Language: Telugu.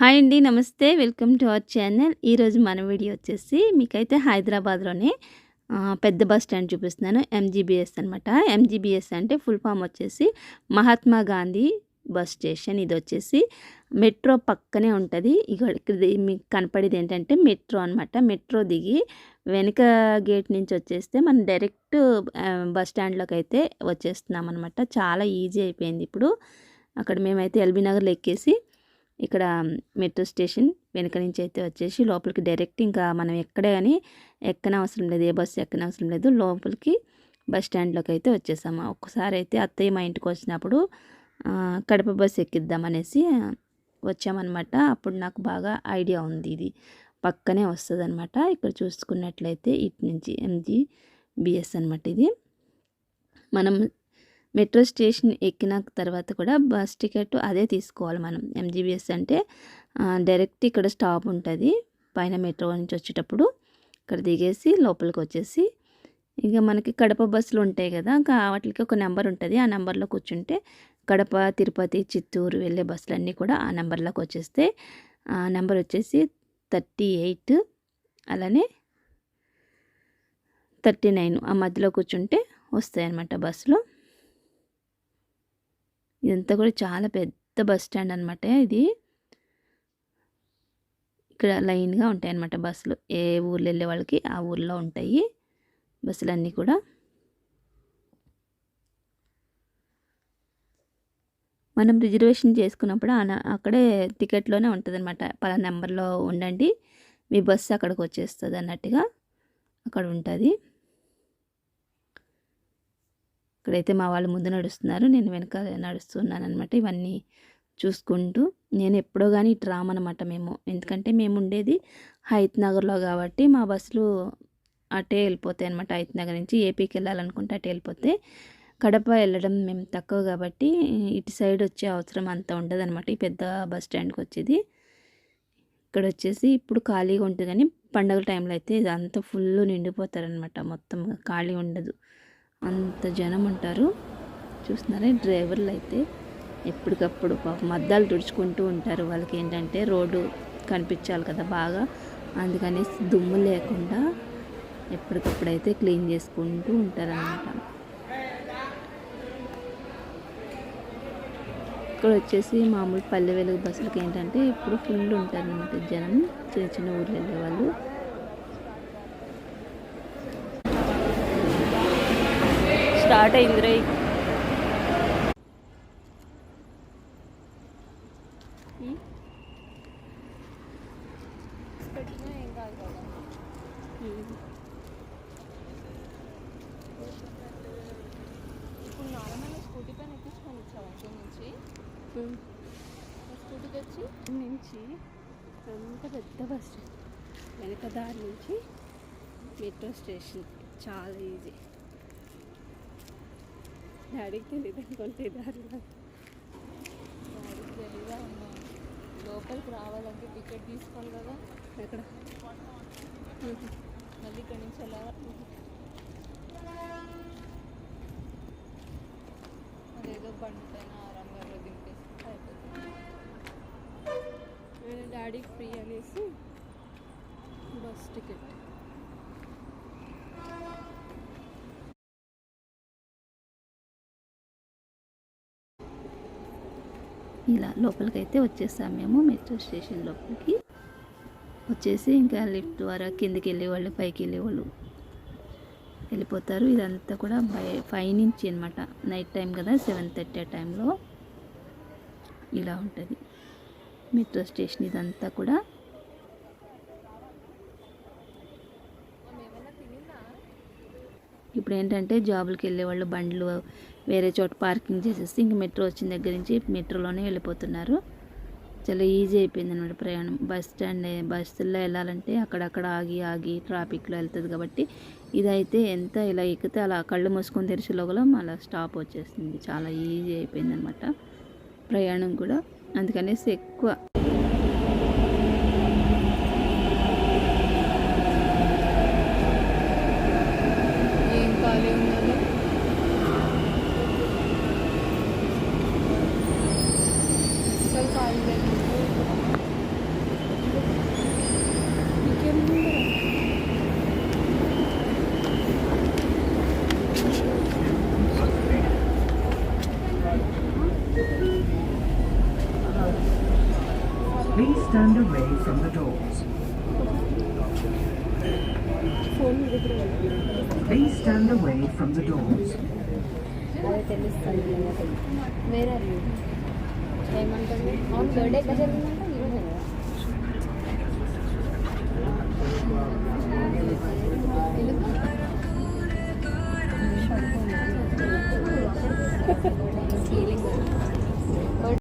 హాయ్ అండి నమస్తే. Welcome to our channel. ఈరోజు మన వీడియో వచ్చేసి మీకైతే హైదరాబాద్లోనే పెద్ద బస్ స్టాండ్ చూపిస్తున్నాను. ఎంజీబీఎస్ అనమాట ఎంజీబీఎస్ అంటే ఫుల్ ఫామ్ వచ్చేసి మహాత్మా గాంధీ బస్ స్టేషన్. ఇది వచ్చేసి మెట్రో పక్కనే ఉంటుంది. ఇక్కడ ఇది మీకు కనపడేది ఏంటంటే మెట్రో అనమాట మెట్రో దిగి వెనుక గేట్ నుంచి వచ్చేస్తే మనం డైరెక్ట్ బస్ స్టాండ్లోకి అయితే వచ్చేస్తున్నాం అనమాట చాలా ఈజీ అయిపోయింది ఇప్పుడు. అక్కడ మేమైతే ఎల్బీ నగర్లో ఎక్కేసి ఇక్కడ మెట్రో స్టేషన్ వెనక నుంచి అయితే వచ్చేసి లోపలికి డైరెక్ట్ ఇంకా మనం ఎక్కడే కానీ ఎక్కన అవసరం లేదు ఏ బస్సు ఎక్కన అవసరం లేదు. లోపలికి బస్ స్టాండ్లోకి అయితే వచ్చేసాము ఒక్కసారి అయితే అత్తయ్య మా ఇంటికి వచ్చినప్పుడు కడప బస్సు ఎక్కిద్దాం అనేసి వచ్చామన్నమాట. అప్పుడు నాకు బాగా ఐడియా ఉంది ఇది. పక్కనే వస్తుంది అనమాట ఇక్కడ చూసుకున్నట్లయితే ఇటు నుంచి ఎంజీ బిఎస్ అనమాట ఇది. మనం మెట్రో స్టేషన్ ఎక్కిన తర్వాత కూడా బస్ టికెట్ అదే తీసుకోవాలి మనం. ఎంజీబీఎస్ అంటే డైరెక్ట్ ఇక్కడ స్టాప్ ఉంటుంది. పైన మెట్రో నుంచి వచ్చేటప్పుడు ఇక్కడ దిగేసి లోపలికి వచ్చేసి ఇక మనకి కడప బస్సులు ఉంటాయి కదా ఇంకా వాటికి ఒక నెంబర్ ఉంటుంది. ఆ నెంబర్లో కూర్చుంటే కడప తిరుపతి చిత్తూరు వెళ్ళే బస్సులన్నీ కూడా ఆ నెంబర్లోకి వచ్చేస్తే ఆ నెంబర్ వచ్చేసి థర్టీ ఎయిట్ అలానే థర్టీ నైన్ ఆ మధ్యలో కూర్చుంటే వస్తాయి అన్నమాట బస్సులు. ఇదంతా కూడా చాలా పెద్ద బస్ స్టాండ్ అనమాట ఇది. ఇక్కడ లైన్గా ఉంటాయి అన్నమాట బస్సులు. ఏ ఊర్లో వెళ్ళే వాళ్ళకి ఆ ఊర్లో ఉంటాయి బస్సులన్నీ కూడా. మనం రిజర్వేషన్ చేసుకున్నప్పుడు అక్కడే టికెట్లోనే ఉంటుంది అనమాట పలా నెంబర్లో ఉండండి. మీ బస్సు అక్కడికి వచ్చేస్తుంది అన్నట్టుగా అక్కడ ఉంటుంది. ఇక్కడైతే మా వాళ్ళు ముందు నడుస్తున్నారు. నేను వెనక నడుస్తున్నాను అనమాట ఇవన్నీ చూసుకుంటూ. నేను ఎప్పుడో కానీ ఇటు రామనమాట మేము. ఎందుకంటే మేము ఉండేది హైత్ నగర్లో కాబట్టి మా బస్సులు అటే వెళ్ళిపోతాయి అనమాట హైత్ నగర్ నుంచి ఏపీకి వెళ్ళాలనుకుంటే అటే వెళ్ళిపోతే కడప వెళ్ళడం మేము తక్కువ కాబట్టి ఇటు సైడ్ వచ్చే అవసరం అంత ఉండదు అనమాట ఈ పెద్ద బస్ స్టాండ్కి వచ్చేది. ఇక్కడ వచ్చేసి ఇప్పుడు ఖాళీగా ఉంటుంది కానీ పండగల టైంలో అయితే ఇదంతా ఫుల్ నిండిపోతారనమాట మొత్తం ఖాళీ ఉండదు. అంత జనం ఉంటారు. చూస్తున్నారా? డ్రైవర్లు అయితే ఎప్పటికప్పుడు పాపం తుడుచుకుంటూ ఉంటారు. వాళ్ళకి ఏంటంటే రోడ్డు కనిపించాలి కదా బాగా. అందుకని దుమ్ము లేకుండా ఎప్పటికప్పుడు అయితే క్లీన్ చేసుకుంటూ ఉంటారనమాట ఇక్కడ వచ్చేసి మామూలు పల్లె వెలుగు బస్సులకి ఏంటంటే ఇప్పుడు ఫుల్ ఉంటారనమాట జనం. చిన్న చిన్న ఊర్లు వెళ్ళే వాళ్ళు స్టార్ట్ అయింది రై. నుంచి అంత పెద్ద బస్ స్టాండ్. వెనక దారి నుంచి మెట్రో స్టేషన్. చాలా ఈజీ. డాడీకి తెలియదు అనుకుంటే ఈ దారిలో వాడికి తెలియదా లోపలికి రావాలంటే టికెట్ తీసుకోవాలి కదా. ఎక్కడ? మళ్ళీ ఇక్కడి నుంచి అదేదో బండి పైన రంగాల్లో దింపేసి అయిపోతుంది. డాడీకి ఫ్రీ అనేసి బస్ టికెట్. ఇలా లోపలికైతే వచ్చేసాం మేము మెట్రో స్టేషన్ లోపలికి. వచ్చేసి ఇంకా లిఫ్ట్ ద్వారా కిందికి వెళ్ళేవాళ్ళు పైకి వెళ్ళేవాళ్ళు వెళ్ళిపోతారు. ఇదంతా కూడా బై ఫైవ్ నుంచి అనమాట నైట్ టైం కదా సెవెన్ థర్టీ ఆ టైంలో ఇలా ఉంటుంది. మెట్రో స్టేషన్ ఇదంతా కూడా. ఇప్పుడు ఏంటంటే జాబులకి వెళ్ళే వాళ్ళు బండ్లు వేరే చోట పార్కింగ్ చేసేసి ఇంక మెట్రో వచ్చిన దగ్గర నుంచి మెట్రోలోనే వెళ్ళిపోతున్నారు. చాలా ఈజీ అయిపోయింది అనమాట ప్రయాణం. బస్ స్టాండ్ బస్సుల్లో వెళ్ళాలంటే అక్కడక్కడ ఆగి ఆగి ట్రాఫిక్లో వెళ్తుంది కాబట్టి ఇదైతే ఎంత ఇలా ఎక్కితే అలా కళ్ళు మూసుకొని తెరిచే లోపల మళ్ళీ స్టాప్ వచ్చేసింది. చాలా ఈజీ అయిపోయింది అనమాట ప్రయాణం కూడా. అందుకనేసి ఎక్కువ Please stand away from the doors. Please stand away from the doors.